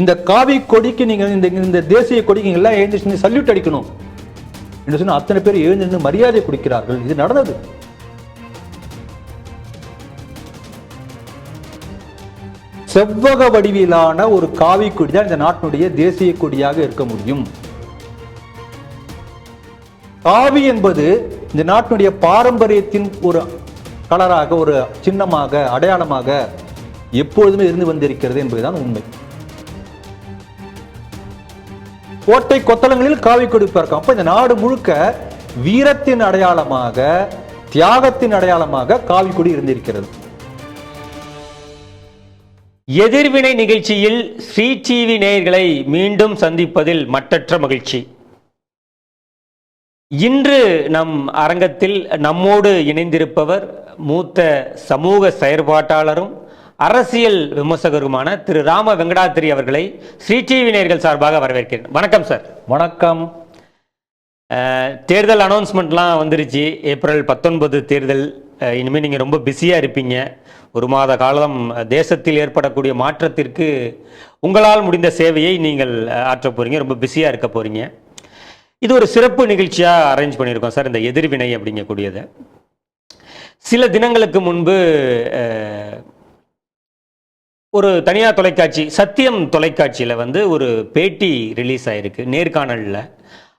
இந்த காவி கொடிக்கு நீங்க இந்த இந்த தேசிய கொடிக்கு எல்லாம் எழுந்துச்சு சல்யூட் அடிக்கணும்? என்று சொன்னா அத்தனை பேர் எழுந்திருந்து மரியாதை கொடுக்கிறார்கள். இது நடந்தது. செவ்வக வடிவிலான ஒரு காவி கொடி தான் இந்த நாட்டினுடைய தேசிய கொடியாக இருக்க முடியும். காவி என்பது இந்த நாட்டினுடைய பாரம்பரியத்தின் ஒரு கலராக ஒரு சின்னமாக அடையாளமாக எப்பொழுதுமே இருந்து வந்திருக்கிறது என்பதுதான் உண்மை. கோட்டை கொத்தளங்களில் காவி கொடி பறக்கும் அப்ப இந்த நாடு முழுக்க வீரத்தின் அடையாளமாக தியாகத்தின் அடையாளமாக காவி கொடி இருந்திருக்கிறது. எதிர்வினை நிகழ்ச்சியில் ஸ்ரீ டிவி நேயர்களை மீண்டும் சந்திப்பதில் மட்டற்ற மகிழ்ச்சி. இன்று நம் அரங்கத்தில் நம்மோடு இணைந்திருப்பவர் மூத்த சமூக செயற்பாட்டாளரும் அரசியல் விமர்சகருமான திரு ராம வெங்கடாத்திரி அவர்களை ஸ்ரீ டிவி நேயர்கள் சார்பாக வரவேற்கிறேன். வணக்கம் சார். வணக்கம். தேர்தல் அனௌன்ஸ்மெண்ட்லாம் வந்துருச்சு. ஏப்ரல் பத்தொன்பது தேர்தல். இனிமேல் நீங்கள் ரொம்ப பிஸியாக இருப்பீங்க. ஒரு மாத காலம் தேசத்தில் ஏற்படக்கூடிய மாற்றத்திற்கு உங்களால் முடிந்த சேவையை நீங்கள் அஹ், ஆற்றப் போறீங்க. ரொம்ப பிஸியாக இருக்க போறீங்க. இது ஒரு சிறப்பு நிகழ்ச்சியாக அரேஞ்ச் பண்ணியிருக்கோம் சார் இந்த எதிர்வினை அப்படிங்கக்கூடியதை. சில தினங்களுக்கு முன்பு ஒரு தனியார் தொலைக்காட்சி சத்தியம் தொலைக்காட்சியில் வந்து ஒரு பேட்டி ரிலீஸ் ஆயிருக்கு நேர்காணலில்.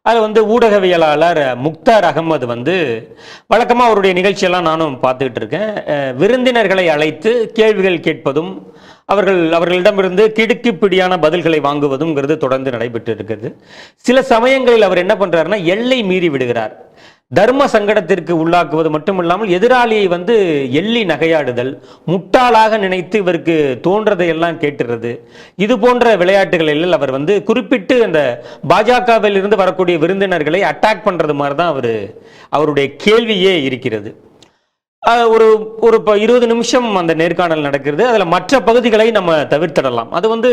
அதில் வந்து ஊடகவியலாளர் முக்தார் அகமது வந்து வழக்கமாக அவருடைய நிகழ்ச்சியெல்லாம் நானும் பார்த்துக்கிட்டு இருக்கேன். விருந்தினர்களை அழைத்து கேள்விகள் கேட்பதும் அவர்கள் அவர்களிடமிருந்து கிடுக்கிப்பிடியான பதில்களை வாங்குவதுங்கிறது தொடர்ந்து நடைபெற்று இருக்கிறது. சில சமயங்களில் அவர் என்ன பண்ணுறாருன்னா எல்லை மீறி விடுகிறார். தர்ம சங்கடத்திற்கு உள்ளாக்குவது மட்டுமில்லாமல் எதிராளியை வந்து எள்ளி நகையாடுதல் முட்டாளாக நினைத்து இவருக்கு தோன்றதையெல்லாம் கேட்டுறது. இது போன்ற விளையாட்டுகளில் அவர் வந்து குறிப்பிட்டு அந்த பாஜகவில் இருந்து வரக்கூடிய விருந்தினர்களை அட்டாக் பண்ணுறது மாதிரி தான் அவர் அவருடைய கேள்வியே இருக்கிறது. ஒரு ஒரு இப்போ இருபது நிமிஷம் அந்த நேர்காணல் நடக்கிறது. அதில் மற்ற பகுதிகளை நம்ம தவிர்த்திடலாம். அது வந்து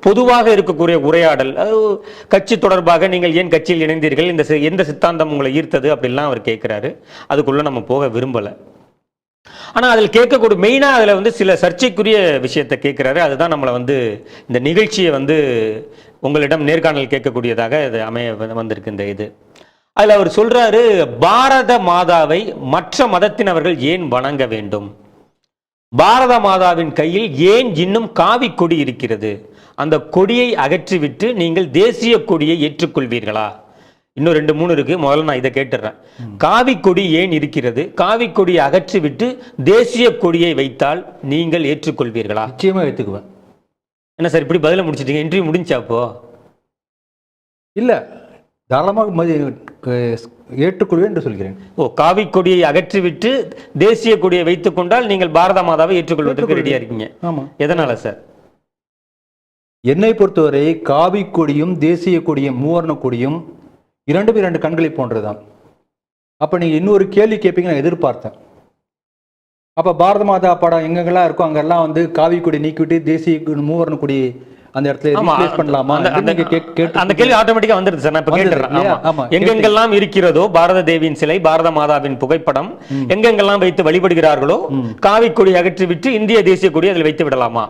பொதுவாக இருக்கக்கூடிய உரையாடல். அது கட்சி தொடர்பாக நீங்கள் ஏன் கட்சியில் இணைந்தீர்கள்? இந்த சி- எந்த சித்தாந்தம் உங்களை ஈர்த்தது? அப்படிலாம் அவர் கேட்குறாரு அதுக்குள்ளே நம்ம போக விரும்பலை. ஆனால் அதில் கேட்கக்கூடிய மெயினாக அதில் வந்து சில சர்ச்சைக்குரிய விஷயத்தை கேட்குறாரு அதுதான் நம்மளை வந்து இந்த நிகழ்ச்சியை வந்து உங்களிடம் நேர்காணல் கேட்கக்கூடியதாக இது அமைய வந்திருக்கு இந்த இது. அதில் அவர் சொல்றாரு பாரத மாதாவை மற்ற மதத்தினவர்கள் ஏன் வணங்க வேண்டும்? பாரத மாதாவின் கையில் ஏன் இன்னும் காவி கொடி இருக்கிறது? அந்த கொடியை அகற்றிவிட்டு நீங்கள் தேசிய கொடியை ஏற்றுக்கொள்வீர்களா? இன்னும் ரெண்டு மூணு இருக்கு. முதல்ல நான் இதை கேட்டுறேன். காவி கொடி ஏன் இருக்கிறது? காவி கொடியை அகற்றிவிட்டு தேசிய கொடியை வைத்தால் நீங்கள் ஏற்றுக்கொள்வீர்களா? நிச்சயமா எடுத்துக்குவேன் என்ன சார் இப்படி பதில முடிச்சிட்டீங்க? இன்டர்வியூ முடிஞ்சா அப்போ? இல்ல தாராளமாக ஏற்றுக்கொள்வேன் என்று சொல்கிறேன். ஓ காவி கொடியை அகற்றிவிட்டு தேசிய கொடியை வைத்துக் கொண்டால் நீங்கள் பாரத மாதாவை ஏற்றுக்கொள்வதற்கு ரெடியா இருக்கீங்க ஆமா. எதனால சார்? என்னை பொறுத்தவரை காவி கொடியும் தேசிய கொடியும் மூவர்ண கொடியும் இரண்டும் இரண்டு கண்களை போன்றதுதான். அப்ப நீங்க இன்னொரு கேள்வி கேட்பீங்க நான் எதிர்பார்த்தேன். அப்ப பாரத மாதா படம் எங்கெங்கெல்லாம் இருக்கோ அங்கெல்லாம் வந்து காவி கொடி நீக்கிவிட்டு தேசிய மூவர்ண கொடி அந்த இடத்துல replace பண்ணலாமா? அந்த- அந்த- கேள்வி ஆட்டோமேட்டிக்கா வந்துருது சார். நான் இப்ப கேட்டுறேன். எங்கெங்கெல்லாம் இருக்கிறதோ பாரத தேவியின் சிலை பாரத மாதாவின் புகைப்படம் எங்கெங்கெல்லாம் வைத்து வழிபடுகிறார்களோ காவி கொடி அகற்றிவிட்டு இந்திய தேசிய கொடி அதில் வைத்து விடலாமா?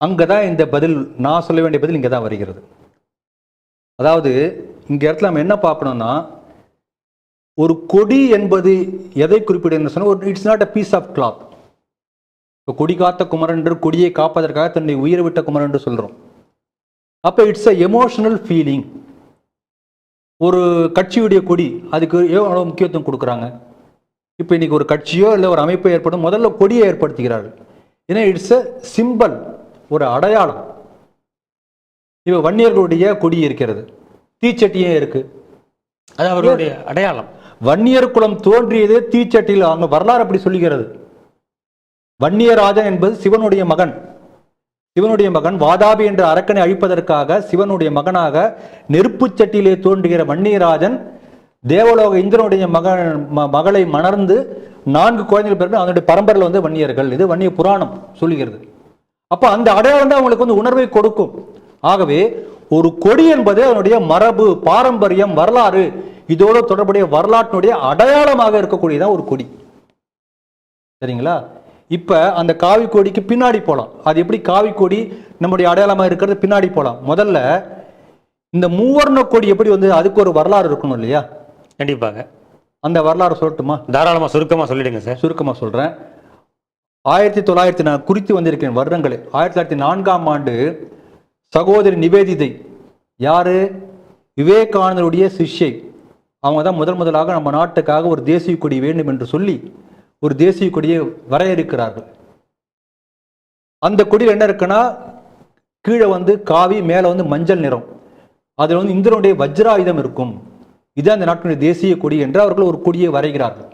அங்கதான் இந்த பதில் நான் சொல்ல வேண்டிய பதில் இங்க தான் வருகிறது. அதாவது இங்க இடத்துல நம்ம என்ன பார்க்கணும்னா ஒரு கொடி என்பது எதை குறிப்பிடுன்னு சொன்னா ஒரு it's not a piece of cloth இப்போ கொடி காத்த குமரன் என்று கொடியை காப்பதற்காக தன்னை உயிர் விட்ட குமரன் என்று சொல்றோம். அப்ப இட்ஸ் அ எமோஷனல் ஃபீலிங் ஒரு கட்சியுடைய கொடி அதுக்கு எவ்வளவு முக்கியத்துவம் கொடுக்குறாங்க? இப்போ இன்னைக்கு ஒரு கட்சியோ இல்லை ஒரு அமைப்போ ஏற்படும் முதல்ல கொடியை ஏற்படுத்துகிறார்கள். ஏன்னா இட்ஸ் அ சிம்பல் ஒரு அடையாளம். இப்போ வன்னியர்களுடைய கொடி இருக்கிறது. தீச்சட்டியே இருக்கு. அது அவர்களுடைய அடையாளம். வன்னியர் குலம் தோன்றியதே தீச்சட்டியில் அவங்க வரலாறு அப்படி சொல்லுகிறது. வன்னியராஜன் என்பது சிவனுடைய மகன். சிவனுடைய மகன் வாதாபி என்ற அரக்கனை அழிப்பதற்காக சிவனுடைய மகனாக நெருப்புச் சட்டியிலே தோன்றுகிற வன்னியராஜன் தேவலோக இந்திரனுடைய மகன் ம- மகளை மணர்ந்து நான்கு குழந்தைகள் பிறகு அதனுடைய பரம்பரையில் வந்து வன்னியர்கள். இது வன்னிய புராணம் சொல்லுகிறது. அப்போ அந்த அடையாளம் தான் அவங்களுக்கு வந்து உணர்வை கொடுக்கும். ஆகவே ஒரு கொடி என்பது அதனுடைய மரபு பாரம்பரியம் வரலாறு இதோடு தொடர்புடைய வரலாற்றினுடைய அடையாளமாக இருக்கக்கூடியதான் ஒரு கொடி. சரிங்களா? இப்ப அந்த காவி கொடிக்கு பின்னாடி போலாம். அது எப்படி காவி கொடி நம்முடைய அடையாளமா இருக்கிறது? பின்னாடி போலாம். முதல்ல இந்த மூவர்ண கொடி எப்படி வந்து அதுக்கு ஒரு வரலாறு இருக்கணும் இல்லையா? கண்டிப்பாக. அந்த வரலாறு சொல்லட்டுமா? தாராளமா சுருக்கமா சொல்லிடுங்க சார். சுருக்கமா சொல்றேன். ஆயிரத்தி தொள்ளாயிரத்தி நான் குறித்து வந்திருக்கேன் வருடங்கள் ஆயிரத்தி தொள்ளாயிரத்தி நான்காம் ஆண்டு சகோதரி நிவேதிதை யாரு? விவேகானந்தருடைய சிஷ்யை. அவங்க தான் முதல் முதலாக நம்ம நாட்டுக்காக ஒரு தேசிய கொடி வேண்டும் என்று சொல்லி ஒரு தேசிய கொடியை வரையறுக்கிறார்கள். அந்த கொடியில் என்ன இருக்குன்னா கீழே வந்து காவி மேலே வந்து மஞ்சள் நிறம். அதில் வந்து இந்திரனுடைய வஜ்ராயுதம் இருக்கும். இதுதான் அந்த நாட்டினுடைய தேசிய கொடி என்று அவர்கள் ஒரு கொடியை வரைகிறார்கள்.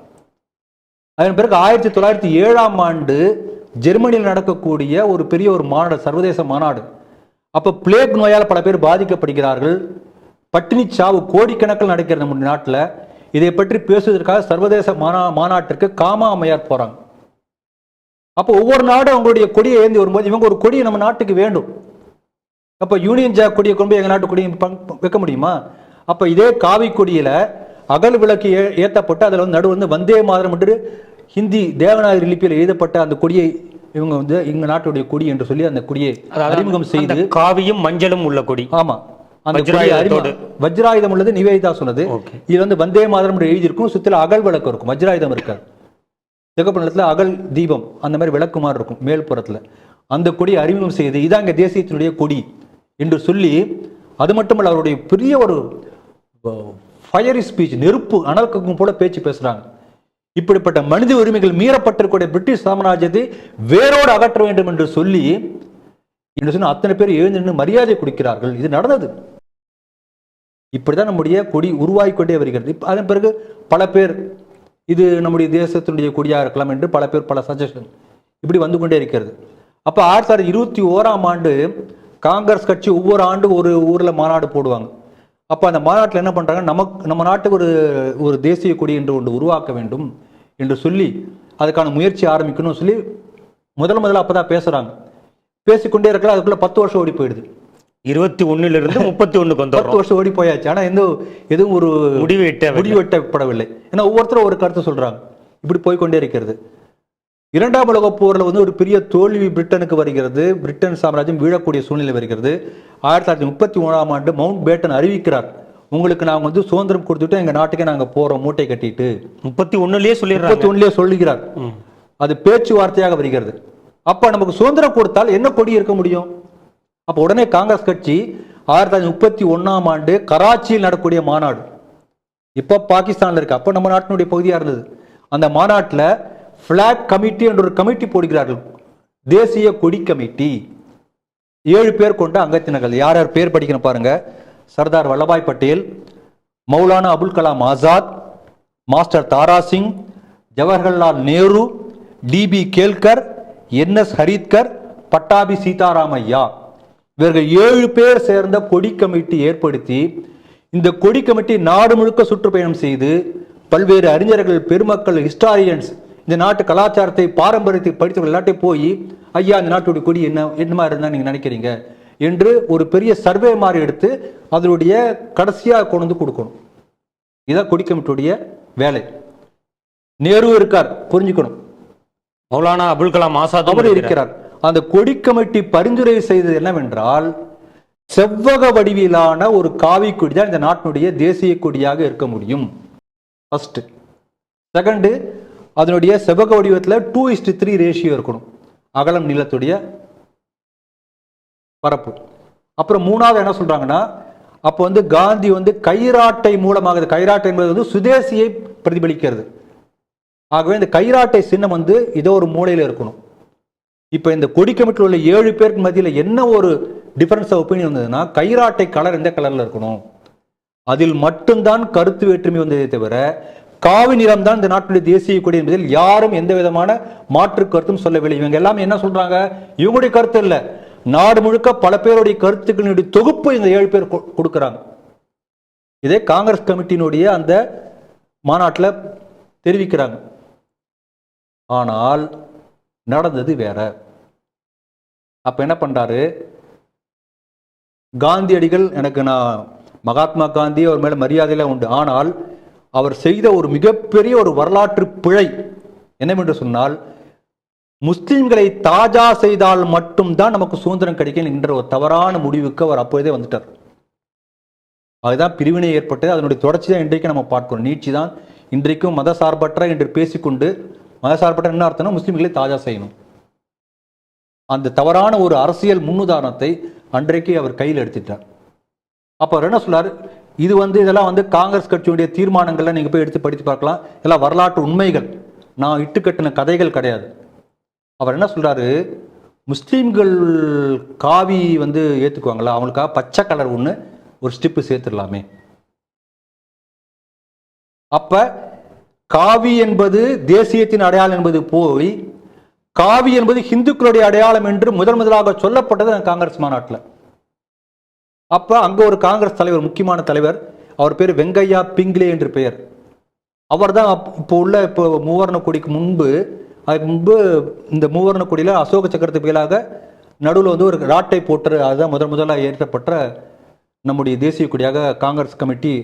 அதன் பிறகு ஆயிரத்தி தொள்ளாயிரத்தி ஏழாம் ஆண்டு ஜெர்மனியில் நடக்கக்கூடிய ஒரு பெரிய ஒரு மாநாடு சர்வதேச மாநாடு. அப்போ பிளேக் நோயால் பல பேர் பாதிக்கப்படுகிறார்கள். பட்டினி சாவு கோடிக்கணக்கில் நடக்கிறது நம்முடைய நாட்டில். இதை பற்றி பேசுவதற்காக சர்வதேச மாநா மாநாட்டிற்கு காமா அம்மையார் போறாங்க. அப்போ ஒவ்வொரு நாடும் அவங்களுடைய கொடியை ஏந்தி வரும்போது இவங்க ஒரு கொடியை நம்ம நாட்டுக்கு வேண்டும். அப்போ யூனியன் ஜாக் கொடியை கொண்டு போய் எங்கள் நாட்டு கொடியை வைக்க முடியுமா? அப்போ இதே காவி கொடியில அகல் விளக்கு ஏ ஏற்றப்பட்டு அதில் வந்து நடுவு வந்து வந்தே மாதரம் என்று ஹிந்தி தேவநாயகி லிபியில் எழுதப்பட்ட அந்த கொடியை இவங்க வந்து எங்க நாட்டுடைய கொடி என்று சொல்லி அந்த கொடியை அறிமுகம் செய்து காவியும் மஞ்சளும் உள்ள கொடி. ஆமா. அந்த வஜ்ராயுதம் உள்ளது நிவேதிதா சொன்னது. இது வந்து வந்தே மாதரம் எழுதியிருக்கும் சுத்தில அகல் விளக்கு இருக்கும் வஜ்ராயுதம் இருக்காது. சிகப்பு நிலத்துல அகல் தீபம் அந்த மாதிரி விளக்கு மாதிரி இருக்கும் மேல்புறத்துல அந்த கொடியை அறிமுகம் செய்து இதான் இங்க தேசியத்தினுடைய கொடி என்று சொல்லி அது மட்டுமல்ல அவருடைய பெரிய ஒரு ஃபயரி ஸ்பீச் நெருப்பு அனல் கக்கும் போல பேச்சு பேசுறாங்க. இப்படிப்பட்ட மனித உரிமைகள் மீறப்பட்டிருக்கூடிய பிரிட்டிஷ் சாம்ராஜ்யத்தை வேரோடு அகற்ற வேண்டும் என்று சொல்லி என்று சொன்ன அத்தனை பேர் எழுந்து நின்று மரியாதை கொடுக்கிறார்கள். இது நடந்தது. இப்படிதான் நம்முடைய கொடி உருவாகிக்கொண்டே வருகிறது. அதன் பிறகு பல பேர் இது நம்முடைய தேசத்தினுடைய கொடியாக இருக்கலாம் என்று பல பேர் பல சஜஷன் இப்படி வந்து கொண்டே இருக்கிறது. அப்போ ஆயிரத்தி தொள்ளாயிரத்தி இருபத்தி ஓராம் ஆண்டு காங்கிரஸ் கட்சி ஒவ்வொரு ஆண்டு ஒரு ஊரில் மாநாடு போடுவாங்க. அப்போ அந்த மாநாட்டில் என்ன பண்ணுறாங்க நமக்கு நம்ம நாட்டுக்கு ஒரு ஒரு தேசிய கொடி என்று ஒன்று உருவாக்க வேண்டும் என்று சொல்லி அதுக்கான முயற்சி ஆரம்பிக்கணும்னு சொல்லி முதல் முதல்ல அப்பதான் பேசுகிறாங்க பேசிக்கொண்டே இருக்கலாம். அதுக்குள்ளே பத்து வருஷம் ஓடி போயிடுது. இருபத்தி ஒண்ணுல இருந்து முப்பத்தி ஒண்ணுக்கு வந்துடுறோம் பத்து வருஷம் ஓடி போயாச்சு ஆனா எந்த எதுவும் ஒரு முடிவு எட்ட முடிவு எட்டப்படவில்லை. ஏன்னா ஒவ்வொருத்தரும் ஒரு கருத்து சொல்றாங்க. இப்படி போய்க்கொண்டே இருக்கிறது. இரண்டாம் உலகப் போர்ல வந்து ஒரு பெரிய தோல்வி பிரிட்டனுக்கு வருகிறது. பிரிட்டன் சாம்ராஜ்யம் வீழக்கூடிய சூழ்நிலை வருகிறது. ஆயிரத்தி தொள்ளாயிரத்தி முப்பத்தி மூணாம் ஆண்டு மவுண்ட் பேட்டன் அறிவிக்கிறார். உங்களுக்கு நாங்க வந்து சுதந்திரம் கொடுத்துட்டு எங்க நாட்டுக்கே நாங்க போறோம். மூட்டை கட்டிட்டு. முப்பத்தி ஒண்ணுலயே சொல்லிடுறாங்க. முப்பத்தி ஒண்ணுலயே சொல்லுகிறார். அது பேச்சுவார்த்தையாக வருகிறது. அப்ப நமக்கு சுதந்திரம் கொடுத்தால் என்ன கொடி இருக்க முடியும்? அப்போ உடனே காங்கிரஸ் கட்சி ஆயிரத்தி தொள்ளாயிரத்தி முப்பத்தி ஒன்றாம் ஆண்டு கராச்சியில் நடக்கக்கூடிய மாநாடு. இப்போ பாகிஸ்தானில் இருக்கு. அப்போ நம்ம நாட்டினுடைய பகுதியாக இருந்தது. அந்த மாநாட்டில் ஃப்ளாக் கமிட்டி என்ற ஒரு கமிட்டி போடுகிறார்கள். தேசிய கொடி கமிட்டி. ஏழு பேர் கொண்ட அங்கத்தினர்கள். யார் யார் பேர் படிக்கணும் பாருங்க. Sardar Vallabhbhai Patel Maulana Abul Kalam Azad master Tara Singh Jawaharlal Nehru D P Kelkar N S Hardikar Pattabhi Sitaramayya. இவர்கள் ஏழு பேர் சேர்ந்த கொடி கமிட்டி ஏற்படுத்தி இந்த கொடி கமிட்டி நாடு முழுக்க சுற்றுப்பயணம் செய்து பல்வேறு அறிஞர்கள் பெருமக்கள் ஹிஸ்டாரியன்ஸ் இந்த நாட்டு கலாச்சாரத்தை பாரம்பரியத்தை படித்தவர்கள் எல்லாத்தையும் போய் ஐயா இந்த நாட்டுடைய கொடி என்ன? என்ன மாதிரி இருந்தா நீங்க நினைக்கிறீங்க? என்று ஒரு பெரிய சர்வே மாதிரி எடுத்து அதனுடைய கடைசியா கொண்டு வந்து கொடுக்கணும். இதான் கொடி கமிட்டியுடைய வேலை. நேரு இருக்கார் புரிஞ்சுக்கணும். மௌலானா அபுல் கலாம் ஆசாத் அவர் இருக்கிறார். அந்த கொடி கமிட்டி பரிந்துரை செய்தது என்னவென்றால் செவ்வக வடிவிலான ஒரு காவி கொடி தான் இந்த நாட்டினுடைய தேசிய கொடியாக இருக்க முடியும். ஃபர்ஸ்ட் செகண்டு அதனுடைய செவ்வக வடிவத்தில் டூ இஸ்ட் த்ரீ ரேஷியோ இருக்கணும். அகலம் நீளத்துடைய பரப்பு. அப்புறம் மூணாவது என்ன சொல்றாங்கன்னா அப்போ வந்து காந்தி வந்து கைராட்டை மூலமாக கைராட்டை என்பது வந்து சுதேசியை பிரதிபலிக்கிறது. ஆகவே இந்த கைராட்டை சின்னம் வந்து இதோ ஒரு மூலையில் இருக்கணும். இப்போ இந்த கொடி கமிட்டியில் உள்ள ஏழு பேருக்கு மத்தியில் என்ன ஒரு டிஃபரன்ஸ் ஆஃப் ஒப்பீனியன் வந்ததுன்னா கைராட்டை கலர் எந்த கலரில் இருக்கணும்? அதில் மட்டும்தான் கருத்து வேற்றுமை வந்ததே தவிர காவி நிறம் தான் இந்த நாட்டுடைய தேசிய கொடி என்பதில் யாரும் எந்த விதமான மாற்று கருத்தும் சொல்லவில்லை. இவங்க எல்லாமே என்ன சொல்றாங்க? இவங்களுடைய கருத்து இல்லை. நாடு முழுக்க பல பேருடைய கருத்துக்களினுடைய தொகுப்பு இந்த ஏழு பேர் கொ- இதே காங்கிரஸ் கமிட்டியினுடைய அந்த மாநாட்டில் தெரிவிக்கிறாங்க. ஆனால் நடந்தது வேற. அப்ப என்ன பண்றாரு? காந்தியடிகள் எனக்கு நான் மகாத்மா காந்தி அவர் மேல மரியாதையெல்லாம் உண்டு. ஆனால் அவர் செய்த ஒரு மிகப்பெரிய ஒரு வரலாற்று பிழை என்னவென்று சொன்னால் முஸ்லிம்களை தாஜா செய்தால் மட்டும்தான் நமக்கு சுதந்திரம் கிடைக்கும் என்ற ஒரு தவறான முடிவுக்கு அவர் அப்போதே வந்துட்டார். அதுதான் பிரிவினை ஏற்பட்டது. அதனுடைய தொடர்ச்சி தான் இன்றைக்கு நம்ம பார்க்கிறோம். நீட்சி தான் இன்றைக்கும் மதசார்பற்ற என்று பேசிக்கொண்டு மதசார்பற்ற என்ன அர்த்தம்னா முஸ்லீம்களை தாஜா செய்யணும். அந்த தவறான ஒரு அரசியல் முன்னுதாரணத்தை அன்றைக்கு அவர் கையில் எடுத்துட்டார். அப்போ என்ன சொல்றாரு இது வந்து இதெல்லாம் வந்து காங்கிரஸ் கட்சியுடைய தீர்மானங்கள்லாம் நீங்கள் போய் எடுத்து படித்து பார்க்கலாம். இதெல்லாம் வரலாற்று உண்மைகள். நான் இட்டு கட்டின கதைகள் கிடையாது. அவர் என்ன சொல்றாரு? முஸ்லீம்கள் காவி வந்து ஏற்றுக்குவாங்களா அவங்களுக்காக பச்சை கலர் ஒன்று ஒரு ஸ்டிப்பு சேர்த்துடலாமே. அப்போ காவி என்பது தேசியத்தின் அடையாளம் என்பது போய் காவி என்பது ஹிந்துக்களுடைய அடையாளம் என்று முதல் முதலாக சொல்லப்பட்டது அந்த காங்கிரஸ் மாநாட்டில். அப்போ அங்கே ஒரு காங்கிரஸ் தலைவர் முக்கியமான தலைவர் அவர் பேர் வெங்கையா பிங்லே என்று பெயர். அவர் தான் இப்போ உள்ள இப்போ மூவர்ண கொடிக்கு முன்பு அதுக்கு முன்பு இந்த மூவர்ண கொடியில் அசோக சக்கரத்துக்கு மேலாக நடுவில் வந்து ஒரு ராட்டை போட்டு அதுதான் முதல் முதலாக ஏற்றப்பட்ட நம்முடைய தேசிய கொடியாக காங்கிரஸ் கமிட்டி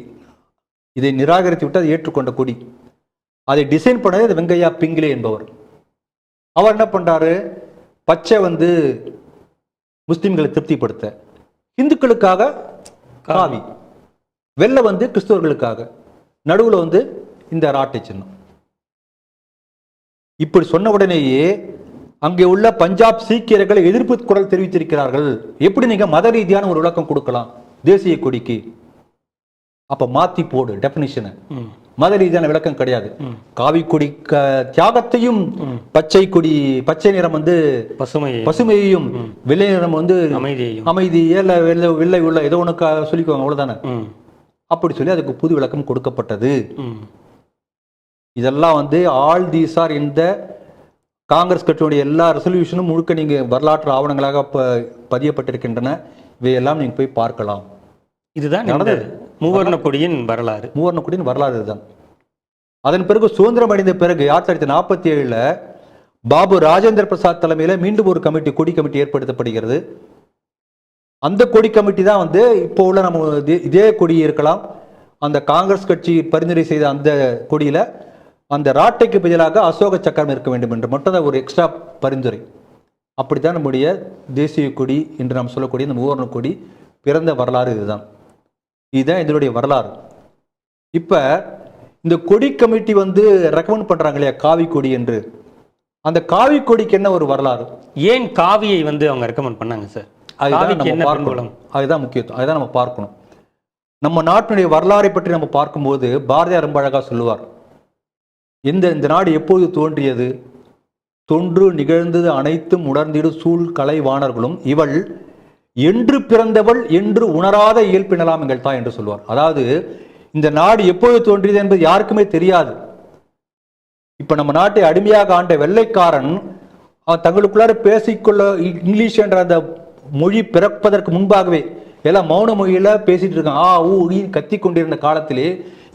இதை நிராகரித்து விட்டு அதை ஏற்றுக்கொண்ட கொடி. அதை டிசைன் பண்ணது வெங்கையா பிங்லே என்பவர். அவர் என்ன பண்ணுறாரு பச்சை வந்து முஸ்லீம்களை திருப்திப்படுத்த. இந்துக்களுக்காக காவி. வெள்ளை வந்து கிறிஸ்தவர்களுக்காக. நடுவில் வந்து இந்த ராட்டை சின்னம். இப்படி சொன்ன உடனேயே அங்கே உள்ள பஞ்சாப் சீக்கியர்கள் எதிர்ப்பு குரல் தெரிவித்திருக்கிறார்கள். எப்படி நீங்க மத ரீதியான ஒரு விளக்கம் கொடுக்கலாம்? தேசிய கொடிக்கு. அப்ப மாத்தி போடு டெபினிஷனை மத ரீதியான விளக்கம் கிடையாது. ம். காவி கொடி க- தியாகத்தையும் பச்சை கொடி பச்சை நிறம் வந்து பசுமை பசுமையையும் வெள்ளை நிறம் வந்து அமைதியையும். அமைதி இல்ல வெள்ளை வெள்ளை உள்ள ஏதோ ஒன்று சொல்லிக்குவாங்க அவ்வளவுதானே? ம். அப்படி சொல்லி அதுக்கு புது விளக்கம் கொடுக்கப்பட்டது. இதெல்லாம் வந்து ஆல் தீஸ் ஆர் இந்த காங்கிரஸ் கட்சியுடைய எல்லா ரெசல்யூஷனும் முழுக்க நீங்க வரலாற்று ஆவணங்களாக ப பதியப்பட்டிருக்கின்றன. இவையெல்லாம் நீங்க போய் பார்க்கலாம். இதுதான் இந்த மூவர்ண கொடியின் வரலாறு. மூவர்ணக்குடியின் வரலாறு இதுதான். அதன் பிறகு சுதந்திரம் அடைந்த பிறகு ஆயிரத்தி தொள்ளாயிரத்தி நாற்பத்தி ஏழில் பாபு ராஜேந்திர பிரசாத் தலைமையில் மீண்டும் ஒரு கமிட்டி கொடி கமிட்டி ஏற்படுத்தப்படுகிறது. அந்த கொடி கமிட்டி தான் வந்து இப்போ உள்ள நம்ம இதே- இதே கொடி இருக்கலாம். அந்த காங்கிரஸ் கட்சி பரிந்துரை செய்த அந்த கொடியில் அந்த ராட்டைக்கு பதிலாக அசோக சக்கரம் இருக்க வேண்டும் என்று மட்டும் தான் ஒரு எக்ஸ்ட்ரா பரிந்துரை. அப்படித்தான் நம்முடைய தேசிய கொடி என்று நாம் சொல்லக்கூடிய இந்த மூவர்ண கொடி பிறந்த வரலாறு இதுதான். இதுதான் இதனுடைய வரலாறு. இப்ப இந்த கொடி கமிட்டி வந்து ரெக்கமெண்ட் பண்றாங்க இல்லையா காவி கொடி என்று. அந்த காவி கொடிக்கு என்ன ஒரு வரலாறு? ஏன் காவியை வந்து அவங்க ரெக்கமெண்ட் பண்ணாங்க சார் அதுதான் நம்ம பார்க்கணும். அதுதான் முக்கியத்துவம். அதுதான் நம்ம பார்க்கணும். நம்ம நாட்டினுடைய வரலாறை பற்றி நம்ம பார்க்கும்போது பாரதியார் ரொம்ப அழகா சொல்லுவார். இந்த இந்த நாடு எப்போது தோன்றியது? தொன்று நிகழ்ந்தது அனைத்தும் உணர்ந்திடு சூழ் கலை வாணர்களும் இவள் என்று பிறந்தவள் என்று உணராத இயல்பினலாம் எங்கள் தாய் என்று சொல்வார். அதாவது இந்த நாடு எப்போது தோன்றியது என்பது யாருக்குமே தெரியாது. இப்ப நம்ம நாட்டை அடிமையாக ஆண்ட வெள்ளைக்காரன் தங்களுக்குள்ளார பேசிக்கொள்ள இங்கிலீஷ் என்ற அந்த மொழி பிறப்பதற்கு முன்பாகவே எல்லாம் மௌன மொழியில பேசிட்டு இருக்கான். ஆ ஊ ஈ கத்தி கொண்டிருந்த காலத்திலே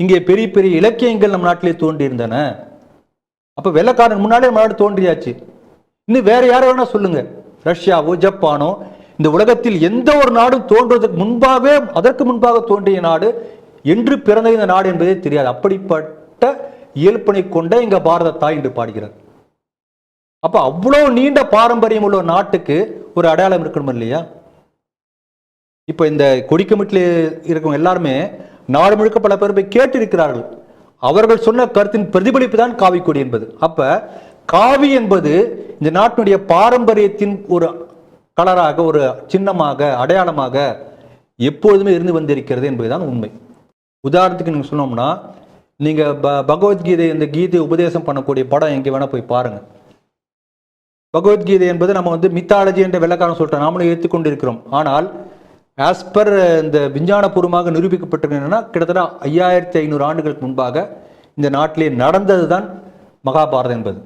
இங்கே பெரிய பெரிய இலக்கியங்கள் நம்ம நாட்டிலே தோன்றியிருந்தன. அப்ப வெள்ளைக்காரன் முன்னாலே நம்ம நாடு தோன்றியாச்சு. இன்னும் வேற யாரை வேணா சொல்லுங்க. ரஷ்யாவோ ஜப்பானோ இந்த உலகத்தில் எந்த ஒரு நாடும் தோன்றுவதற்கு முன்பாகவே அதற்கு முன்பாக தோன்றிய நாடு என்று பிறந்த இந்த நாடு என்பதே தெரியாது. அப்படிப்பட்ட இயல்பனை கொண்ட இங்க பாரத தாய் என்று பாடுகிறார். அப்ப அவ்வளவு நீண்ட பாரம்பரியம் உள்ள நாட்டுக்கு ஒரு அடையாளம் இருக்கணும் இல்லையா? இப்ப இந்த கொடிக்கமிட்டில் இருக்கவங்க எல்லாருமே நாடு முழுக்க பல பேர் போய் கேட்டிருக்கிறார்கள். அவர்கள் சொன்ன கருத்தின் பிரதிபலிப்பு தான் காவி கொடி என்பது. அப்ப காவி என்பது இந்த நாட்டினுடைய பாரம்பரியத்தின் ஒரு கலராக ஒரு சின்னமாக அடையாளமாக எப்பொழுதுமே இருந்து வந்திருக்கிறது என்பதுதான் உண்மை. உதாரணத்துக்கு நீங்கள் சொன்னோம்னா நீங்கள் ப- பகவத்கீதை இந்த கீதை உபதேசம் பண்ணக்கூடிய படம் எங்கே வேணால் போய் பாருங்கள் பகவத்கீதை என்பது நம்ம வந்து மித்தாலஜி என்ற வெள்ளக்காரன் சொல்கிறோம் நாமளும் ஏற்றுக்கொண்டிருக்கிறோம். ஆனால் ஆஸ் பர் இந்த விஞ்ஞானபூர்வமாக நிரூபிக்கப்பட்டிருக்கிறதுனா கிட்டத்தட்ட ஐயாயிரத்தி ஐநூறு ஆண்டுகளுக்கு முன்பாக இந்த நாட்டிலே நடந்தது தான் மகாபாரதம் என்பது.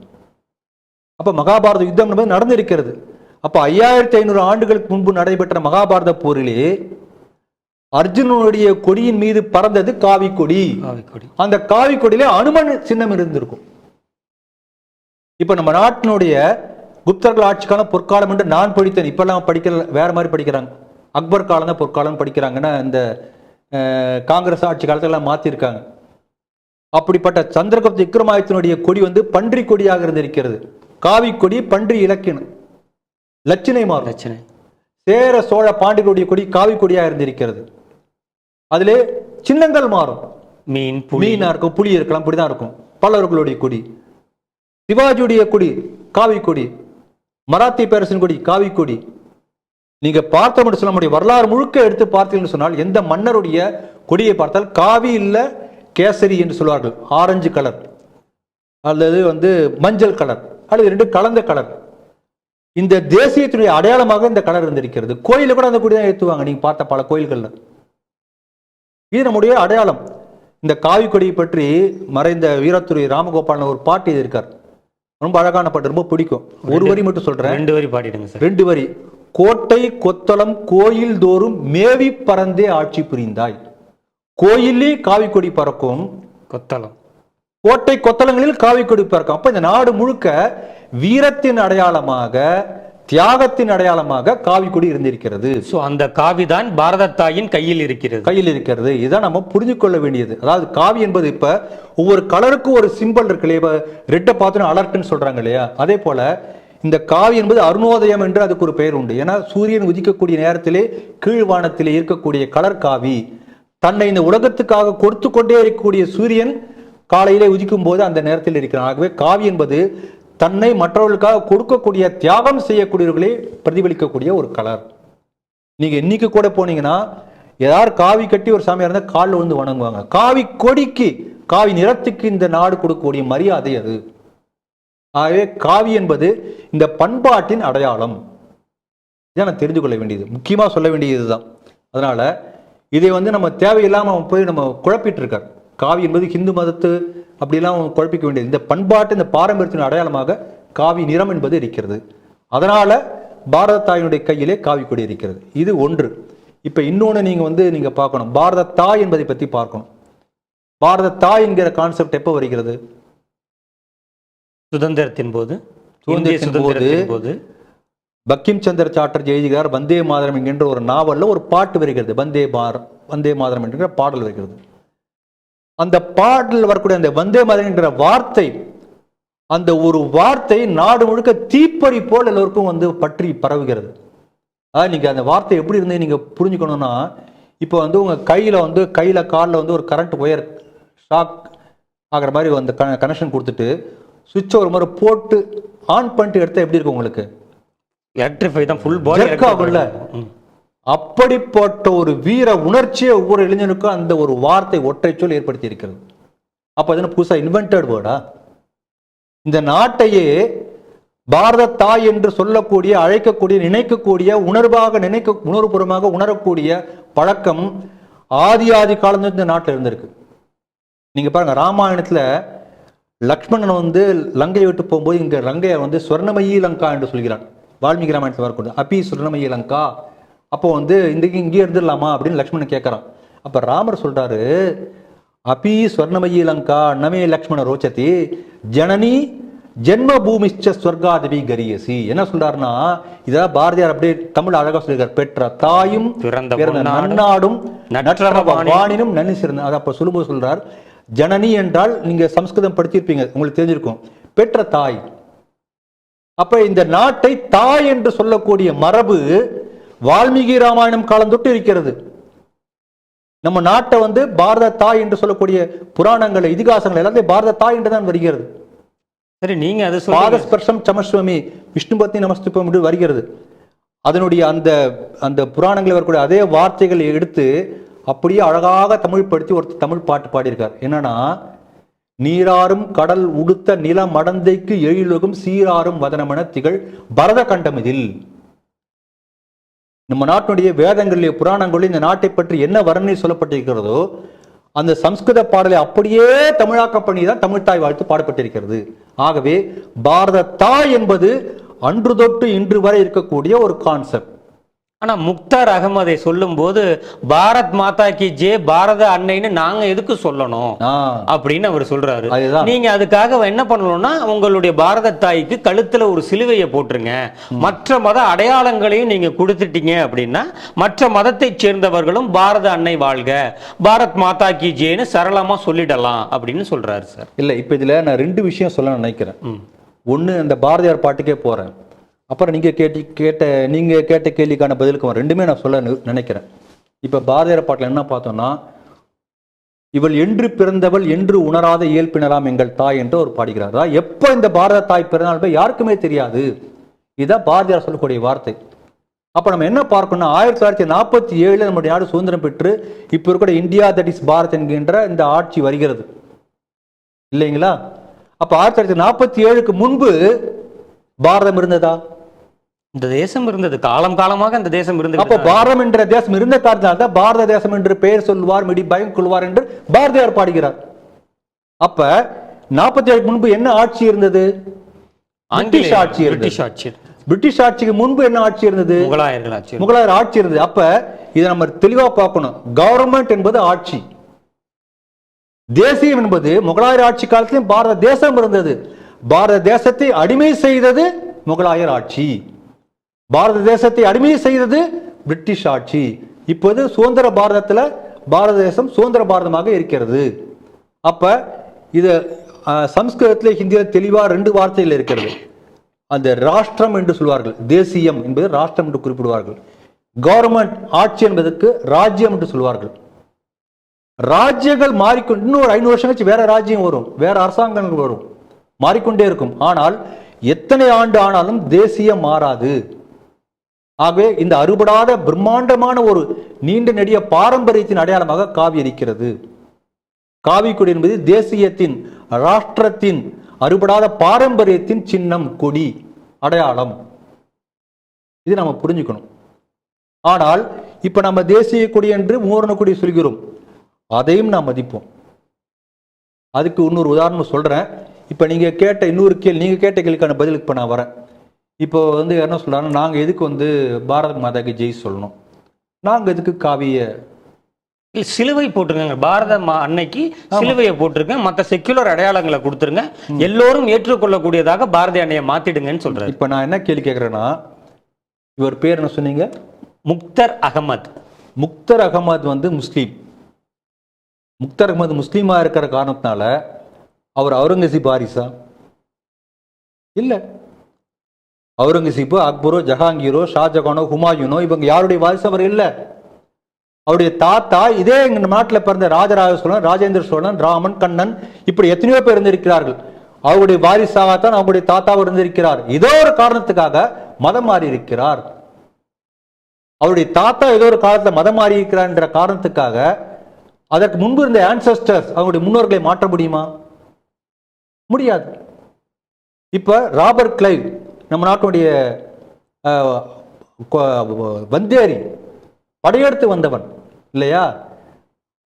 அப்போ மகாபாரத யுத்தம் என்பது நடந்திருக்கிறது. அப்ப ஐயாயிரத்தி ஐநூறு ஆண்டுகளுக்கு முன்பு நடைபெற்ற மகாபாரத போரிலே அர்ஜுனனுடைய கொடியின் மீது பறந்தது காவி கொடி அந்த காவி கொடியிலே அனுமன் சின்னம் இருந்திருக்கும். இப்ப நம்ம நாட்டினுடைய குப்தர்கள் ஆட்சி காலம் பொற்காலம் என்று நான் படித்தேன். இப்பெல்லாம் படிக்கல வேற மாதிரி படிக்கிறாங்க. அக்பர் காலம் தான் பொற்காலம் படிக்கிறாங்கன்னா இந்த காங்கிரஸ் ஆட்சி காலத்துல எல்லாம் மாத்திருக்காங்க. அப்படிப்பட்ட சந்திரகுப்த விக்ரமாதித்தனுடைய கொடி வந்து பன்றி கொடியாக இருந்திருக்கிறது. காவி கொடி பன்றி இலக்கினம். லட்சணை மாறும். பிரச்சனை சேர சோழ பாண்டியருடைய கொடி காவி கொடியா இருந்திருக்கிறது. அதிலே சின்னங்கள் மாறும். மீன் மீனா இருக்கும் புலி இருக்கலாம் இப்படிதான் இருக்கும். பல்லவர்களுடைய கொடி. சிவாஜியுடைய கொடி காவி கொடி. மராத்தி பேரரசின் கொடி காவி கொடி. நீங்க பார்த்த மட்டும் சொல்ல முடியும். வரலாறு முழுக்க எடுத்து பார்த்தீங்கன்னு சொன்னால் எந்த மன்னருடைய கொடியை பார்த்தால் காவி இல்ல கேசரி என்று சொல்வார்கள். Orange colour. அல்லது வந்து மஞ்சள் கலர். அல்லது ரெண்டு கலந்த கலர். இந்த தேசியத்தினுடைய அடையாளமாக இந்த கலர் இருந்திருக்கிறது. கோயில கூட அந்த கொடி தான் ஏற்றுவாங்க நீங்க பார்த்த பல கோயில்கள்ல. இது நம்முடைய அடையாளம். இந்த காவி கொடியை பற்றி மறைந்த வீரத்துறை ராமகோபாலன் ஒரு பாட்டு எழுதியிருக்கார். ரொம்ப அழகான பாட்டு. ரொம்ப பிடிக்கும். ஒரு வரி மட்டும் சொல்றேன். ரெண்டு வரி பாடிடுங்க சார். ரெண்டு வரி. கோட்டை கொத்தளம் கோயில் தோறும் மேவி பறந்தே ஆட்சி புரிந்தாய். கோயிலே காவி கொடி பறக்கும். கொத்தளம். கோட்டை கொத்தளங்களில் காவி கொடி பறக்கும் அப்ப இந்த நாடு முழுக்க வீரத்தின் அடையாளமாக தியாகத்தின் அடையாளமாக காவி கொடி இருந்திருக்கிறது. சோ அந்த காவி தான் பாரத தாயின் கையில் இருக்கிறது. கையில் இருக்கிறது. இதான் நம்ம புரிஞ்சு கொள்ள வேண்டியது. அதாவது காவி என்பது இப்ப ஒவ்வொரு கலருக்கும் ஒரு சிம்பல் இருக்கு இல்லையா? இப்ப ரெட்டை பார்த்தோன்னா அலர்ட்னு சொல்றாங்க இல்லையா? அதே போல இந்த காவி என்பது அருணோதயம் என்று அதுக்கு ஒரு பெயர் உண்டு. ஏன்னா சூரியன் உதிக்கக்கூடிய நேரத்திலே கீழ்வானத்திலே இருக்கக்கூடிய கலர் காவி. தன்னை இந்த உலகத்துக்காக கொடுத்து கொண்டே இருக்கக்கூடிய சூரியன் காலையிலே உதிக்கும் போது அந்த நேரத்தில் இருக்கிறான். ஆகவே காவி என்பது தன்னை மற்றவர்களுக்காக கொடுக்கக்கூடிய தியாகம் செய்யக்கூடியவர்களை பிரதிபலிக்கக்கூடிய ஒரு கலர். நீங்க இன்னைக்கு கூட போனீங்கன்னா ஏதாவது காவி கட்டி ஒரு சாமியார் இருந்தால் காலில் வந்து வணங்குவாங்க. காவி கொடிக்கு காவி நிறத்துக்கு இந்த நாடு கொடுக்கக்கூடிய மரியாதை அது. ஆகவே காவி என்பது இந்த பண்பாட்டின் அடையாளம். இதை நான் தெரிந்து கொள்ள வேண்டியது. முக்கியமாக சொல்ல வேண்டியது இதுதான் அதனால இதை வந்து நம்ம தேவையில்லாமல் போய் நம்ம குழப்பிட்டு இருக்கார். காவி என்பது ஹிந்து மதத்து அப்படிலாம் குழப்பிக்க வேண்டியது. இந்த பண்பாட்டு இந்த பாரம்பரியத்தின் அடையாளமாக காவி நிறம் என்பது இருக்கிறது. அதனால பாரத தாயினுடைய கையிலே காவி கொடி இருக்கிறது. இது ஒன்று. இப்ப இன்னொன்னு நீங்க வந்து நீங்க பார்க்கணும். பாரத தாய் என்பதை பத்தி பார்க்கணும். பாரத தாய் என்கிற கான்செப்ட் எப்போ வருகிறது? சுதந்திரத்தின் போது சுதந்திரத்தின் போது பக்கிம் சந்திர சாட்டர்ஜி எழுதுகிறார் வந்தே மாதரம் என்கின்ற ஒரு நாவல்ல ஒரு பாட்டு வருகிறது. வந்தே பாரம் வந்தே மாதரம் என்கிற பாடல் வருகிறது. அந்த பாடலில் வரக்கூடிய அந்த வந்தே மாதரம் என்கிற வார்த்தை அந்த ஒரு வார்த்தை நாடு முழுக்க தீப்பறி போல் எல்லோருக்கும் வந்து பற்றி பரவுகிறது. அதாவது நீங்க அந்த வார்த்தை எப்படி இருந்து நீங்க புரிஞ்சுக்கணும்னா இப்போ வந்து உங்க கையில வந்து கையில காலில் வந்து ஒரு கரண்ட் ஒயர் ஷாக் ஆகிற மாதிரி அந்த கனெக்ஷன் கொடுத்துட்டு சுவிட்சை ஒரு முறை போட்டு ஆன் பண்ணிட்டு எடுத்தா எப்படி இருக்கும் உங்களுக்கு? எலக்ட்ரிஃபை தான் ஃபுல் பாடி ஆகும்ல? அப்படிப்பட்ட ஒரு வீர உணர்ச்சியை ஒவ்வொரு இளைஞனுக்கும் அந்த ஒரு வார்த்தை ஒற்றை சொல் ஏற்படுத்தி இருக்கிறது அப்போ அது என்ன இன்வென்டட் வேர்டா இந்த நாட்டையே பாரத தாய் என்று சொல்லக்கூடிய அழைக்கக்கூடிய நினைக்கக்கூடிய உணர்வாக நினைக்க உணர்வுபூர்வமாக உணரக்கூடிய பழக்கம் ஆதி ஆதி காலம் இந்த நாட்டில் இருந்திருக்கு. நீங்க பாருங்க ராமாயணத்துல லக்ஷ்மணன் வந்து லங்கையை விட்டு போகும்போது இங்க லங்கையை வந்து ஸ்வர்ணமயி லங்கா என்று சொல்கிறான். வால்மீகி ராமாயணத்தில் வரக்கூடிய அபி ஸ்வர்ணமயி லங்கா அப்போ வந்து இந்த இங்கே இருந்துடலாமா அப்படின்னு லக்ஷ்மணன் கேட்கறான். அப்ப ராமர் சொல்றாரு அபி ஸ்வர்ணமயி லங்கா நமே லக்ஷ்மண ரோச்சதி ஜனனி ஜென்ம பூமிச்ச ஸ்வர்காதவி கரியசி. என்ன சொல்றாருன்னா இதான் பாரதியார் அப்படியே தமிழ் அழகா சொல்லியிருக்கார் பெற்ற தாயும் பிறந்த நன்னாடும் வாணினும் நன்னி சிறந்த அதை அப்ப சொல்லும்போது சொல்றார் ஜனனி என்றால் நீங்க சம்ஸ்கிருதம் படிச்சிருப்பீங்க உங்களுக்கு தெரிஞ்சிருக்கும். பெற்ற தாய். அப்ப இந்த நாட்டை தாய் என்று சொல்லக்கூடிய மரபு வால்மீகி ராமாயணம் காலம் தொட்டு இருக்கிறது. நம்ம நாட்டை வந்து பாரத தாய் என்று சொல்லக்கூடிய புராணங்கள் இதிகாசங்கள் எல்லாத்தையும் பாரத தாய் என்று தான் வருகிறது. சரி நீங்க அது பாதஸ்பர்ஷம் சமஸ்வமி விஷ்ணு பத்னி நமஸ்துப்பம் என்று வருகிறது. அதனுடைய அந்த அந்த புராணங்களில் வரக்கூடிய அதே வார்த்தைகளை எடுத்து அப்படியே அழகாக தமிழ் படுத்தி ஒரு தமிழ் பாட்டு பாடியிருக்கார். என்னன்னா நீராறும் கடல் உடுத்த நில மடந்தைக்கு எழிலுகும் சீராறும் வதனமென திகழ் பரத கண்டமிதில் நம்ம நாட்டினுடைய வேதங்களிலே புராணங்களில் இந்த நாட்டை பற்றி என்ன வர்ணனை சொல்லப்பட்டிருக்கிறதோ அந்த சம்ஸ்கிருத பாடலை அப்படியே தமிழாக்க பண்ணி தான் தமிழ் தாய் வாழ்த்து பாடப்பட்டிருக்கிறது. ஆகவே பாரத தாய் என்பது அன்று தொட்டு இன்று வரை இருக்கக்கூடிய ஒரு கான்செப்ட் ஆனா முக்தார் அகமதை சொல்லும்போது பாரத் மாதா கி ஜே பாரத அன்னைன்னு நாங்க எதுக்கு சொல்லணும்? அப்படின்னு அவர் சொல்றாரு. அதுதான். நீங்க அதுக்காக என்ன பண்ணணும்னா உங்களுடைய பாரத தாய்க்கு கழுத்துல ஒரு சிலுவையை போட்டுருங்க. மற்ற மத அடையாளங்களையும் நீங்க கொடுத்துட்டீங்க அப்படின்னா மற்ற மதத்தை சேர்ந்தவர்களும் பாரத அன்னை வாழ்க. பாரத் மாதா கி ஜேன்னு சரளமா சொல்லிடலாம் அப்படின்னு சொல்றாரு சார். இல்லை இப்போ இதில் நான் ரெண்டு விஷயம் சொல்ல நினைக்கிறேன். ஒன்று அந்த பாரதியார் பாட்டுக்கே போகிறேன் அப்புறம் நீங்கள் கேட்டி கேட்ட நீங்கள் கேட்ட கேள்விக்கான பதிலுக்கு வரும் ரெண்டுமே நான் சொல்ல நினைக்கிறேன். இப்போ பாரதியார் பாட்டில் என்ன பார்த்தோம்னா இவள் என்று பிறந்தவள் என்று உணராத இயல்பினராம் எங்கள் தாய் என்று ஒரு பாடுகிறார். அதாவது எப்போ இந்த பாரத தாய் பிறந்தால் போய் யாருக்குமே தெரியாது. இதான் பாரதியார் சொல்லக்கூடிய வார்த்தை. அப்போ நம்ம என்ன பார்க்கணும்னா ஆயிரத்தி தொள்ளாயிரத்தி நாற்பத்தி ஏழில் நம்முடைய நாடு சுதந்திரம் பெற்று இப்போ இருக்கிற இந்தியா தட் இஸ் பாரத் என்கின்ற இந்த ஆட்சி வருகிறது. இல்லைங்களா? அப்போ ஆயிரத்தி தொள்ளாயிரத்தி நாற்பத்தி ஏழுக்கு முன்பு பாரதம் இருந்ததா? இந்த தேசம் இருந்தது. காலம் காலமாக இந்த தேசம் அப்போ இருந்தது. பாரதம் என்ற தேசம் இருந்த காரணத்தால் பாரத தேசம் என்று பெயர் சொல்வார் மிடி பயம் கொள்வார் என்று பாரதியார் பாடுகிறார். அப்ப நாற்பத்தி ஏழுக்கு முன்பு என்ன ஆட்சி இருந்தது? பிரிட்டிஷ் ஆட்சி பிரிட்டிஷ் ஆட்சி பிரிட்டிஷ் ஆட்சிக்கு முன்பு என்ன ஆட்சி இருந்தது? முகலாயர்கள் ஆட்சி முகலாயர் ஆட்சி இருந்தது. அப்ப இதை நம்ம தெளிவா பார்க்கணும். கவர்மெண்ட் என்பது ஆட்சி. தேசியம் என்பது முகலாயர் ஆட்சி காலத்திலும் பாரத தேசம் இருந்தது. பாரத தேசத்தை அடிமை செய்தது முகலாயர் ஆட்சி. பாரத தேசத்தை அடிமையை செய்தது பிரிட்டிஷ் ஆட்சி. இப்போது சுதந்திர பாரதத்தில் பாரத தேசம் சுதந்திர பாரதமாக இருக்கிறது. அப்போ இது சம்ஸ்கிருதத்தில் ஹிந்தியில் தெளிவாக ரெண்டு வார்த்தைகள் இருக்கிறது. அந்த ராஷ்டிரம் என்று சொல்வார்கள் தேசியம் என்பது ராஷ்டிரம் என்று குறிப்பிடுவார்கள். கவர்மெண்ட் ஆட்சி என்பதற்கு ராஜ்யம் என்று சொல்வார்கள். ராஜ்யங்கள் மாறிக்கொண்டு இன்னும் ஒரு ஐநூறு வருஷம் கழிச்சு வேற ராஜ்யம் வரும் வேற அரசாங்கங்கள் வரும். மாறிக்கொண்டே இருக்கும். ஆனால் எத்தனை ஆண்டு ஆனாலும் தேசியம் மாறாது. ஆகவே இந்த அறுபடாத பிரம்மாண்டமான ஒரு நீண்ட நெடிய பாரம்பரியத்தின் அடையாளமாக காவி இருக்கிறது. காவிக்கொடி என்பது தேசியத்தின் ராஷ்டிரத்தின் அறுபடாத பாரம்பரியத்தின் சின்னம் கொடி அடையாளம். இது நம்ம புரிஞ்சுக்கணும். ஆனால் இப்ப நம்ம தேசிய கொடி என்று மூவர்ண கொடி சொல்கிறோம். அதையும் நாம் மதிப்போம். அதுக்கு இன்னொரு உதாரணம் சொல்றேன். இப்ப நீங்க கேட்ட இன்னொரு கேள்வி நீங்க கேட்ட கேள்விக்கான பதிலுக்கு இப்ப நான் வரேன். இப்போ வந்து என்ன சொல்றாங்கன்னா நாங்க எதுக்கு வந்து பாரத மாதாக்கு ஜெய் சொல்லணும்? நாங்க எதுக்கு காவிய? சிலுவை போட்டிருக்காங்க. பாரத அன்னைக்கு சிலுவையை போட்டிருங்க மத்த செக்குலர் அடையாளங்களை கொடுத்துருங்க. எல்லோரும் ஏற்றுக்கொள்ளக்கூடியதாக பாரதி அன்னையை மாத்திடுங்கன்னு சொல்றாரு. இப்ப நான் என்ன கேள்வி கேட்குறேன்னா இவர் பேர் என்ன சொன்னீங்க? முக்தர் அகமத். முக்தர் அகமது வந்து முஸ்லீம். முக்தர் அகமது முஸ்லீமா இருக்கிற காரணத்தினால அவர் அவுரங்கசீப் வாரிசா? இல்ல. அவுரங்கசீப்பு அக்பரோ ஜஹாங்கீரோ ஷாஜகானோ ஹுமாயூனோ இவங்க யாருடைய வாரிசு? அவர் இல்லை. அவருடைய தாத்தா இதே எங்க நாட்டில் பிறந்த ராஜராஜ சோழன் ராஜேந்திர சோழன் ராமன் கண்ணன் இப்படி எத்தனையோ பேர் இருந்திருக்கிறார்கள். அவருடைய வாரிசாகத்தான் அவருடைய தாத்தாவும் இருந்திருக்கிறார். ஏதோ ஒரு காரணத்துக்காக மதம் மாறி இருக்கிறார் அவருடைய தாத்தா ஏதோ ஒரு காலத்தில் மதம் மாறி இருக்கிறார் என்ற காரணத்துக்காக அதற்கு முன்பு இருந்த ஆன்சஸ்டர்ஸ் அவங்களுடைய முன்னோர்களை மாற்ற முடியுமா? முடியாது. இப்ப ராபர்ட் கிளைவ் நம்ம நாட்டுடைய வந்தேரி படையெடுத்து வந்தவன் இல்லையா?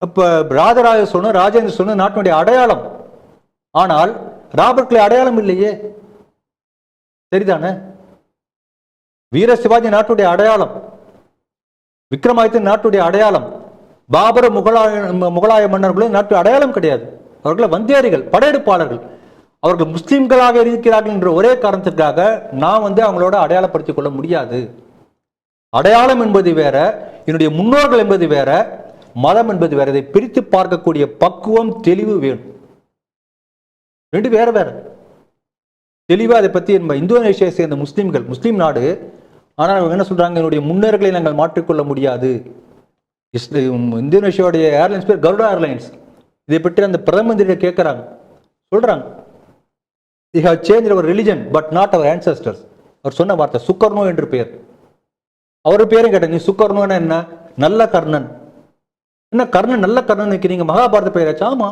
இப்போ ராஜராஜ சோழன் ராஜேந்திர சோழன் நாட்டினுடைய அடையாளம். ஆனால் ராபர்ட் அடையாளம் இல்லையே? சரிதானே? வீர சிவாஜி நாட்டுடைய அடையாளம். விக்ரமாதித்தன் நாட்டுடைய அடையாளம். பாபர முகலாய முகலாய மன்னர்களும் நாட்டு அடையாளம் கிடையாது. அவர்கள் வந்தேரிகள் படையெடுப்பாளர்கள். அவர்கள் முஸ்லீம்களாக இருக்கிறார்கள் என்ற ஒரே காரணத்திற்காக நான் வந்து அவங்களோட அடையாளப்படுத்திக் கொள்ள முடியாது. அடையாளம் என்பது வேற என்னுடைய முன்னோர்கள் என்பது வேற மதம் என்பது வேற. இதை பிரித்து பார்க்கக்கூடிய பக்குவம் தெளிவு வேணும். ரெண்டு வேற வேற. தெளிவா அதை பத்தி நம்ம இந்தோனேஷியா சேர்ந்த முஸ்லீம்கள் முஸ்லீம் நாடு ஆனால் அவங்க என்ன சொல்றாங்க? என்னுடைய முன்னோர்களை நாங்கள் மாற்றிக்கொள்ள முடியாது. இந்தோனேஷியாவுடைய ஏர்லைன்ஸ் பேர் கருடா ஏர்லைன்ஸ். இதை பற்றி அந்த பிரதம மந்திரியை கேட்குறாங்க. சொல்றாங்க. We have change our religion but not our ancestors அவர் சொன்ன வார்த்தை சுக்கர்ணோ என்று பெயர். அவர் பேரும் கேட்டேன் நீ சுக்கர்னோன்னா என்ன? நல்ல கர்ணன். என்ன கர்ணன் நல்ல கர்ணன் வைக்கிறீங்க மகாபாரத பெயராச்சு? ஆமா.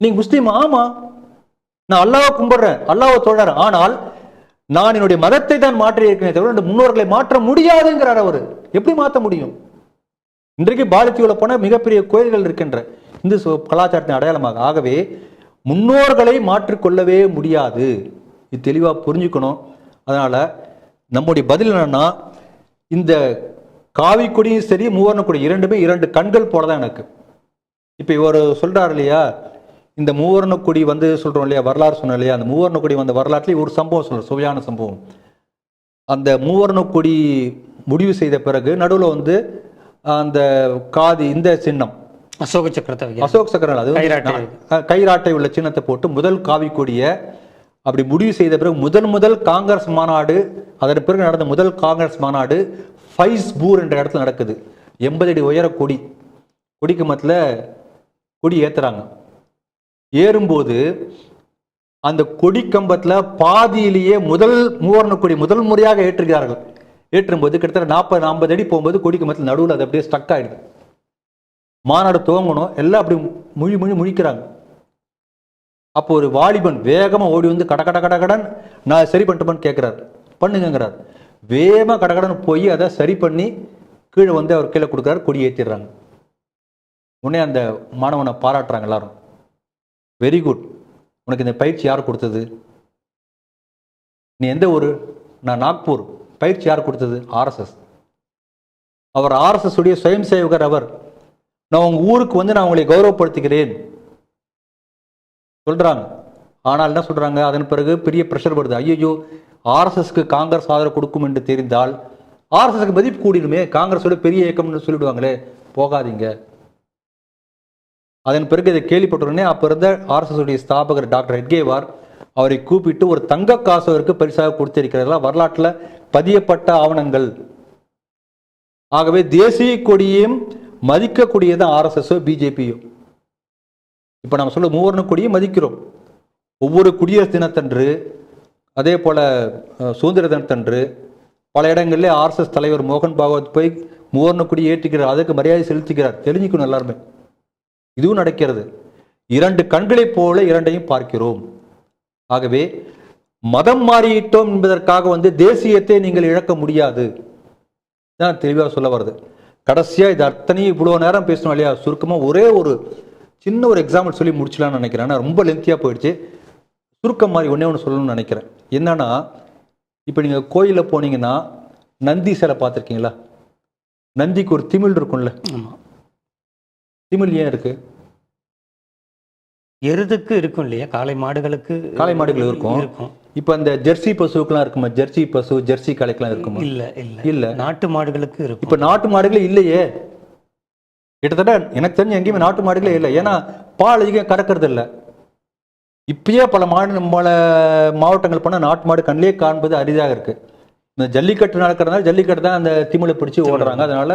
நீங்கள் முஸ்லீம்? ஆமா. நான் அல்லாவை கும்பிடுறேன் அல்லாவை தொழறேன். ஆனால் நான் என்னுடைய மதத்தை தான் மாற்றி இருக்கிறேன் தவிர முன்னோர்களை மாற்ற முடியாதுங்கிறார் அவர். எப்படி மாற்ற முடியும்? இன்றைக்கு பாரதியுள்ள போன மிகப்பெரிய கோயில்கள் இருக்கின்ற இந்து கலாச்சாரத்தின் அடையாளமாக ஆகவே முன்னோர்களை மாற்றிக்கொள்ளவே முடியாது. இது தெளிவாக புரிஞ்சுக்கணும். அதனால் நம்முடைய பதில் என்னன்னா இந்த காவி கொடியும் சரி மூவர்ண கொடி இரண்டுமே இரண்டு கண்கள் போல தான் எனக்கு. இப்போ இவர் சொல்கிறார் இல்லையா இந்த மூவர்ண கொடி வந்து சொல்கிறோம் இல்லையா வரலாறு சொன்னோம் இல்லையா அந்த மூவர்ண கொடி வந்த வரலாற்றுலேயே ஒரு சம்பவம் சொல்ற சுவையான சம்பவம். அந்த மூவர்ண கொடி முடிவு செய்த பிறகு நடுவில் வந்து அந்த காதி இந்த சின்னம் அசோக சக்கரத்தை. அசோக் சக்கரன் அது கைராட்டை. உள்ள சின்னத்தை போட்டு முதல் காவி கொடியை அப்படி முடிவு செய்த பிறகு முதல் முதல் காங்கிரஸ் மாநாடு அதன் பிறகு நடந்த முதல் காங்கிரஸ் மாநாடு ஃபைஸ்பூர் என்ற இடத்துல நடக்குது. எண்பது அடி உயர கொடி. கொடிக்கு மத்தியில் கொடி ஏத்துறாங்க. ஏறும்போது அந்த கொடி கம்பத்துல பாதியிலேயே முதல் மூவர்ண கொடி முதல் முறையாக ஏற்றுகிறார்கள் ஏற்றும்போது கிட்டத்தட்ட நாற்பது நாற்பது அடி போகும்போது கொடி கம்பத்தில் நடுவில் அது அப்படியே ஸ்டக் ஆயிடுது. மாநாடு துவங்கணும் எல்லாம் அப்படி முழி முழி முழிக்கிறாங்க. அப்போ ஒரு வாலிபன் வேகமாக ஓடி வந்து கட கட கட கடன் நான் சரி பண்ணிட்டுமான்னு கேட்குறாரு பண்ணுங்கிறார் வேகமாக கடகடன் போய் அதை சரி பண்ணி கீழே வந்து அவர் கீழே கொடுக்குறாரு கொடி ஏற்றிடுறாங்க உடனே அந்த மாணவனை பாராட்டுறாங்க எல்லாரும். வெரி குட் உனக்கு இந்த பயிற்சி யார் கொடுத்தது? நீ எந்த ஊர்? நான் நாக்பூர். பயிற்சி யார் கொடுத்தது? ஆர்எஸ்எஸ் அவர் ஆர்எஸ்எஸ் உடைய சுயம் சேவகர் அவர். நான் உங்க ஊருக்கு வந்து நான் உங்களை கௌரவப்படுத்துகிறேன். சொல்றாங்க. ஆனால் என்ன சொல்றாங்க? அதன் பிறகு பெரிய ப்ரெஷர் வருது. ஐயோ ஆர்எஸ்எஸ்க்கு காங்கிரஸ் ஆதரவு கொடுக்கும் என்று தெரிந்தால் ஆர்எஸ்எஸ்க்கு மதிப்பு கூடிடுமே காங்கிரஸோட பெரிய இயக்கம்னு சொல்லிடுவாங்களே போகாதீங்க. அதன் பிறகு இதை கேள்விப்பட்டவுடனே அப்போ இருந்த ஆர்எஸ்எஸ் உடைய ஸ்தாபகர் டாக்டர் ஹெட்கேவார் அவரை கூப்பிட்டு ஒரு தங்க காசு அவருக்கு பரிசாக கொடுத்திருக்கிறார்களா வரலாற்றில் பதியப்பட்ட ஆவணங்கள். ஆகவே தேசிய கொடியையும் மதிக்கக்கூடியது ஆர்எஸ்எஸ்ஸோ பிஜேபியோ. இப்போ நம்ம சொல்ல மூவர்ண கொடியை மதிக்கிறோம். ஒவ்வொரு குடியரசு தினத்தன்று அதே போல் சுதந்திர தினத்தன்று பல இடங்களிலே ஆர்எஸ்எஸ் தலைவர் மோகன் பாகவத் போய் மூவர்ண கொடி ஏற்றுக்கிறார். அதுக்கு மரியாதை செலுத்துகிறார். தெரிஞ்சுக்கணும் எல்லாருமே. இதுவும் நடக்கிறது. இரண்டு கண்களைப் போல இரண்டையும் பார்க்கிறோம். ஆகவே மதம் மாறிவிட்டோம் என்பதற்காக வந்து தேசியத்தை நீங்கள் இழக்க முடியாது. தான் தெளிவாக சொல்ல வருது கடைசியா இது அத்தனையும் இவ்வளோ நேரம் பேசணும் இல்லையா? சுருக்கமா ஒரே ஒரு சின்ன ஒரு எக்ஸாம்பிள் சொல்லி முடிச்சலாம்னு நினைக்கிறேன். ஆனா ரொம்ப லென்த்தியா போயிடுச்சு. சுருக்கம் மாதிரி ஒண்ணே ஒன்று சொல்லணும்னு நினைக்கிறேன். என்னன்னா இப்போ நீங்க கோயில்ல போனீங்கன்னா நந்தி சிலை பார்த்துருக்கீங்களா? நந்திக்கு ஒரு திமிழ் இருக்கும்ல. திமிழ் ஏன் இருக்கு? எருதுக்கு இருக்கும் இல்லையா? காளை மாடுகளுக்கு காளை மாடுகள் இருக்கும். இருக்கும். இப்போ அந்த ஜெர்சி பசுவுக்குலாம் இருக்குமா? ஜெர்சி பசு ஜெர்சி காளைக்கெல்லாம் இருக்குமா? இல்ல இல்ல. இல்ல. நாட்டு மாடுகளுக்கு இருக்கும். இப்ப நாட்டு மாடுகளே இல்லையே. கிட்டத்தட்ட எனக்கு தெரிஞ்ச எங்கேயுமே நாட்டு மாடுகளே இல்லை. ஏன்னா பால் அதிகம் கறக்கிறது இல்லை. இப்பயே பல மாடு பல மாவட்டங்கள் போனால் நாட்டு மாடு கண்ணிலே காண்பது அரிதாக இருக்கு. இந்த ஜல்லிக்கட்டு நடக்கிறதுனால ஜல்லிக்கட்டு தான் அந்த திமிலை பிடிச்சி ஓடுறாங்க. அதனால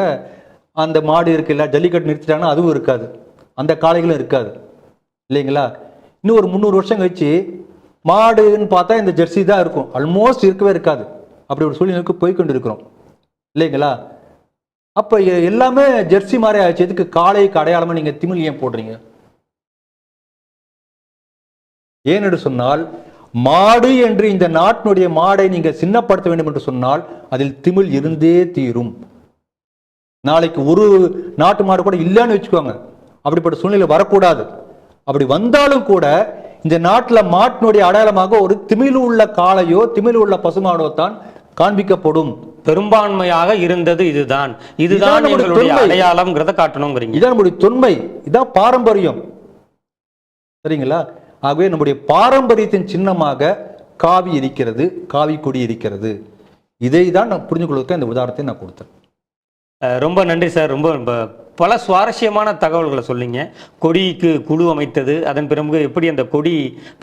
அந்த மாடு இருக்குல்ல ஜல்லிக்கட்டு நிறுத்திட்டாங்கன்னா அதுவும் இருக்காது. அந்த காளைகளும் இருக்காது. இல்லைங்களா? இன்னும் ஒரு முந்நூறு வருஷம் கழிச்சு மாடுன்னு பார்த்தா இந்த ஜெர்சி தான் இருக்கும். ஆல்மோஸ்ட் இருக்கவே இருக்காது. அப்படி ஒரு சூழ்நிலைக்கு போய் கொண்டு இருக்கிறோம் இல்லைங்களா? அப்போ எல்லாமே ஜெர்சி மாதிரி ஆச்சு எதுக்கு காளைக்கு அடையாளமாக நீங்கள் திமிழ் ஏன் போடுறீங்க? ஏனென்று சொன்னால் மாடு என்று இந்த நாட்டினுடைய மாடை நீங்கள் சின்னப்படுத்த வேண்டும் என்று சொன்னால் அதில் திமிழ் இருந்தே தீரும். நாளைக்கு ஒரு நாட்டு மாடு கூட இல்லைன்னு வச்சுக்கோங்க. அப்படிப்பட்ட சூழ்நிலை வரக்கூடாது. அப்படி வந்தாலும் கூட இந்த நாட்டுல மாட்டினுடைய அடையாளமாக ஒரு திமிழ் உள்ள காளையோ திமிழ் உள்ள பசுமாடோ தான் காண்பிக்கப்படும். பெரும்பான்மையாக இருந்தது இதுதான். இதுதான் நம்முடைய. அடையாளம்ங்கிறத காட்டணுங்கிறீங்க. இதான் நம்முடைய தொன்மை. இதான் பாரம்பரியம். சரிங்களா? ஆகவே நம்முடைய பாரம்பரியத்தின் சின்னமாக காவி இருக்கிறது காவி கொடி இருக்கிறது. இதை தான் நான் புரிஞ்சு கொள்வதற்கு இந்த உதாரணத்தை நான் கொடுத்தேன். ரொம்ப நன்றி சார். ரொம்ப ரொம்ப பல சுவாரஸ்யமான தகவல்களை சொல்லிங்க கொடிக்கு குழு அமைத்தது அதன் பிறகு எப்படி அந்த கொடி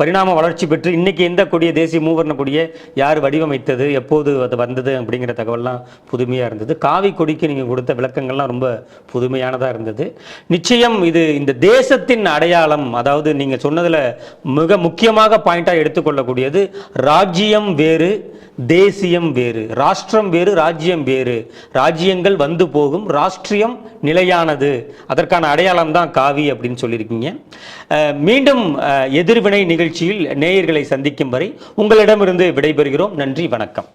பரிணாம வளர்ச்சி பெற்று இன்னைக்கு எந்த கொடியை தேசிய மூவர்ண கொடியை யார் வடிவமைத்தது எப்போது அது வந்தது அப்படிங்கிற தகவல்லாம் புதுமையாக இருந்தது. காவி கொடிக்கு நீங்கள் கொடுத்த விளக்கங்கள்லாம் ரொம்ப புதுமையானதாக இருந்தது. நிச்சயம் இது இந்த தேசத்தின் அடையாளம் அதாவது நீங்கள் சொன்னதில் மிக முக்கியமாக பாயிண்டாக எடுத்துக்கொள்ளக்கூடியது ராஜ்யம் வேறு தேசியம் வேறு ராஷ்டிரம் வேறு ராஜ்யம் வேறு. ராஜ்யங்கள் வந்து போகும் ராஷ்டிரியம் நிலையானது. அதற்கான அடையாளம் தான் காவி அப்படின்னு சொல்லியிருக்கீங்க. மீண்டும் எதிர்வினை நிகழ்ச்சியில் நேயர்களை சந்திக்கும் வரை உங்களிடமிருந்து விடைபெறுகிறோம். நன்றி வணக்கம்.